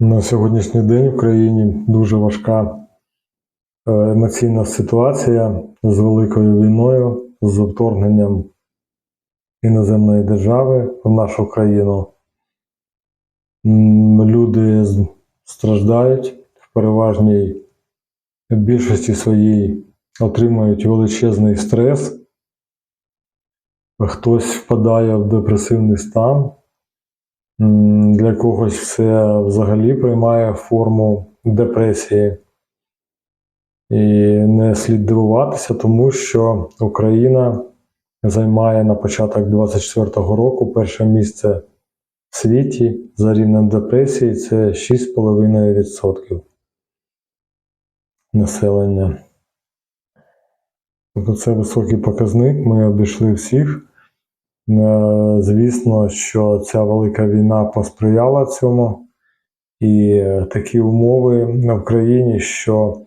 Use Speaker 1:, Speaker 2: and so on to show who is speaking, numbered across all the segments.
Speaker 1: На сьогоднішній день в країні дуже важка е, емоційна ситуація з великою війною, з вторгненням іноземної держави в нашу країну. Люди страждають в переважній більшості своїй отримують величезний стрес. Хтось впадає в депресивний стан. Для когось це взагалі приймає форму депресії. І не слід дивуватися, тому що Україна займає на початок 24-го року перше місце в світі за рівнем депресії це 6,5% населення. Тобто це високий показник, ми обійшли всіх. Е, Звісно, що ця велика війна посприяла цьому, і е, такі умови в країні, що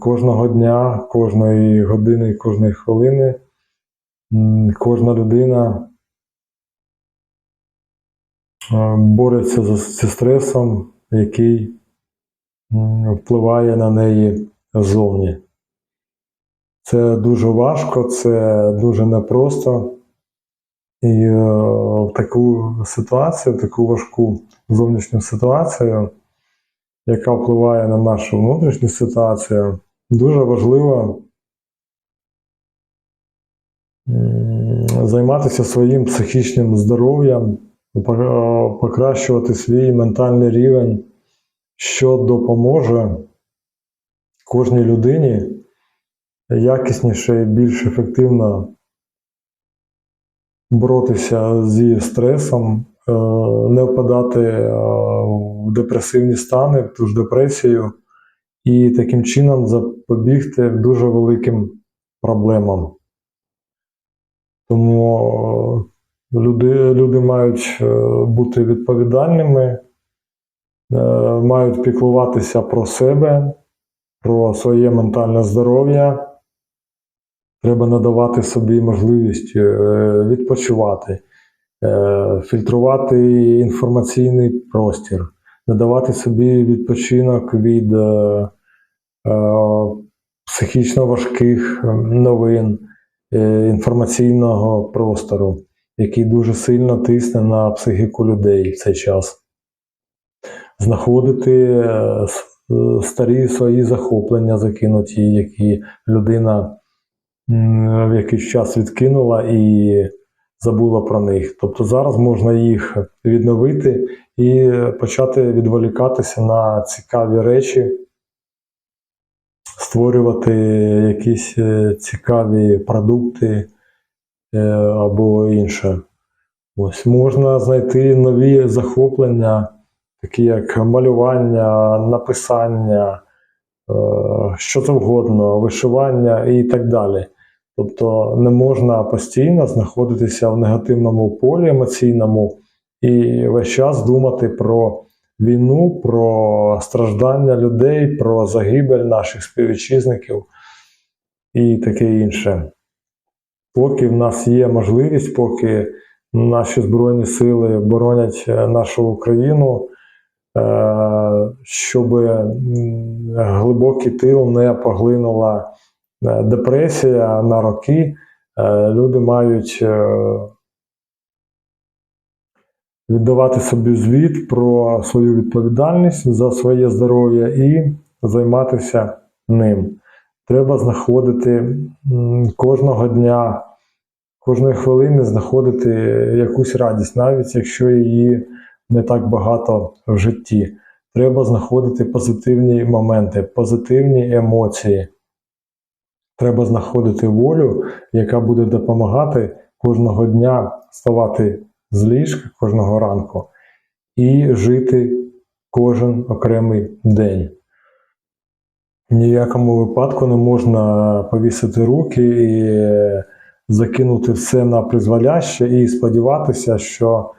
Speaker 1: кожного дня, кожної години, кожної хвилини кожна людина е, бореться зі стресом, який впливає на неї ззовні. Це дуже важко, це дуже непросто. І е, в таку ситуацію, в таку важку зовнішню ситуацію, яка впливає на нашу внутрішню ситуацію, дуже важливо займатися своїм психічним здоров'ям, покращувати свій ментальний рівень, що допоможе кожній людині якісніше і більш ефективно боротися зі стресом, е, не впадати е, в депресивні стани, в ту ж депресію, і таким чином запобігти дуже великим проблемам. Тому е, люди, люди мають бути відповідальними, мають піклуватися про себе, про своє ментальне здоров'я. Треба надавати собі можливість е, відпочивати, е, фільтрувати інформаційний простір, надавати собі відпочинок від е, психічно важких новин, інформаційного простору, який дуже сильно тисне на психіку людей в цей час. Знаходити старі свої захоплення закинуті, які людина в якийсь час відкинула і забула про них. Тобто зараз можна їх відновити і почати відволікатися на цікаві речі, створювати якісь е, цікаві продукти е, або інше. Ось можна знайти нові захоплення, такі як малювання, написання, е, що завгодно, вишивання і так далі. Тобто не можна постійно знаходитися в негативному полі емоційному і весь час думати про війну, про страждання людей, про загибель наших співвітчизників і таке інше. Поки в нас є можливість, поки наші Збройні сили боронять е, нашу Україну, е, щоб глибокий тил не поглинула депресія на роки, е, люди мають е, віддавати собі звіт про свою відповідальність за своє здоров'я і займатися ним. Треба знаходити кожного дня, кожної хвилини знаходити якусь радість, навіть якщо її не так багато в житті. Треба знаходити позитивні моменти, позитивні емоції. Треба знаходити волю, яка буде допомагати кожного дня вставати з ліжка кожного ранку і жити кожен окремий день. Ніякому випадку не можна повісити руки і закинути все на призволяще і сподіватися, що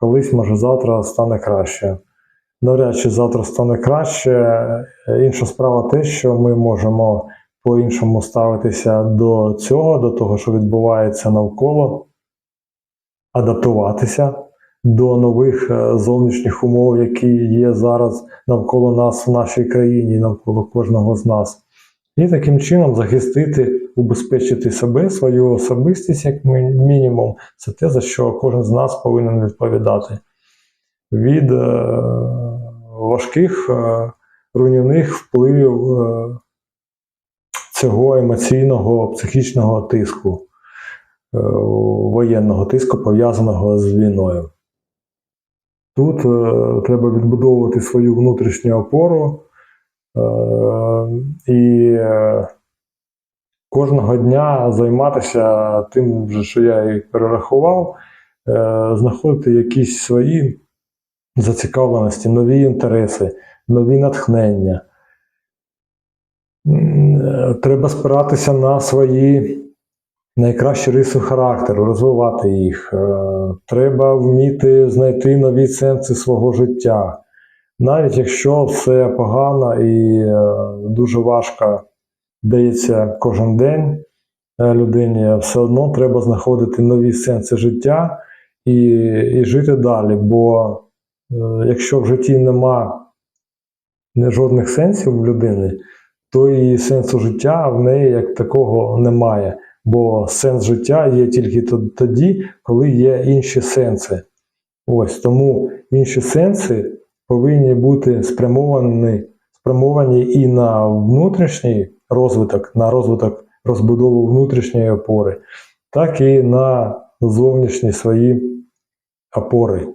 Speaker 1: колись, може, завтра стане краще. Навряд чи завтра стане краще. Інша справа те, що ми можемо по-іншому ставитися до цього, до того, що відбувається навколо, адаптуватися до нових е, зовнішніх умов, які є зараз навколо нас в нашій країні, навколо кожного з нас. І таким чином захистити, убезпечити себе, свою особистість, як мінімум, це те, за що кожен з нас повинен відповідати. Від е, важких е, руйнівних впливів е, цього емоційного, психічного тиску, е, воєнного тиску, пов'язаного з війною. Тут е, треба відбудовувати свою внутрішню опору е, і кожного дня займатися тим, що я і перерахував, знаходити якісь свої зацікавленості, нові інтереси, нові натхнення. Треба спиратися на свої найкращі риси характеру, розвивати їх. Е, Треба вміти знайти нові сенси свого життя. Навіть якщо все погано і е, дуже важко дається кожен день е, людині, все одно треба знаходити нові сенси життя і, і жити далі. Бо якщо в житті нема жодних сенсів в людини, то і сенсу життя в неї як такого немає. Бо сенс життя є тільки тоді, коли є інші сенси. Ось тому інші сенси повинні бути спрямовані, спрямовані і на внутрішній розвиток, на розвиток розбудову внутрішньої опори, так і на зовнішні свої опори.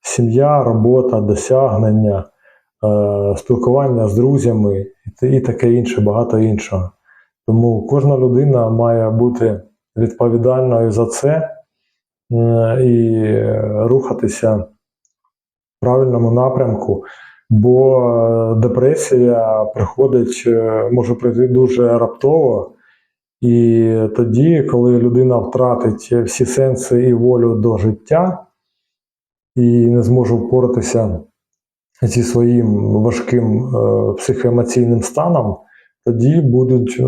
Speaker 1: Сім'я, робота, досягнення, спілкування з друзями і таке інше, багато іншого. Тому кожна людина має бути відповідальною за це е, і рухатися в правильному напрямку, бо е, депресія приходить, е, може прийти дуже раптово. І тоді, коли людина втратить всі сенси і волю до життя і не зможе впоратися зі своїм важким е, психоемоційним станом, тоді будуть е,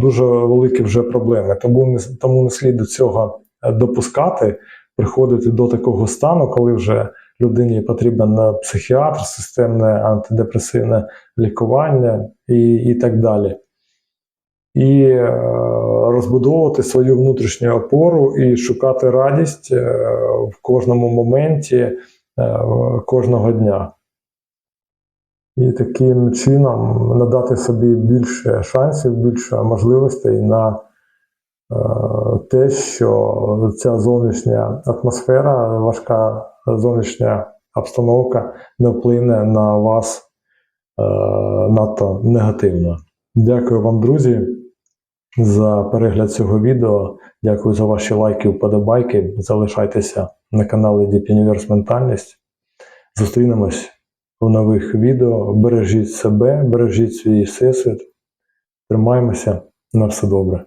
Speaker 1: дуже великі вже проблеми. Тому не, тому не слід до цього е, допускати, приходити до такого стану, коли вже людині потрібен психіатр, системне антидепресивне лікування і, і так далі. І розбудовувати свою внутрішню опору і шукати радість в кожному моменті кожного дня. І таким чином надати собі більше шансів, більше можливостей на е, те, що ця зовнішня атмосфера, важка зовнішня обстановка не вплине на вас е, надто негативно. Дякую вам, друзі, за перегляд цього відео. Дякую за ваші лайки, вподобайки. Залишайтеся на каналі Deep Universe Ментальність. Зустрінемось у нових відео. Бережіть себе, бережіть свій всесвіт. Тримаємося на все добре.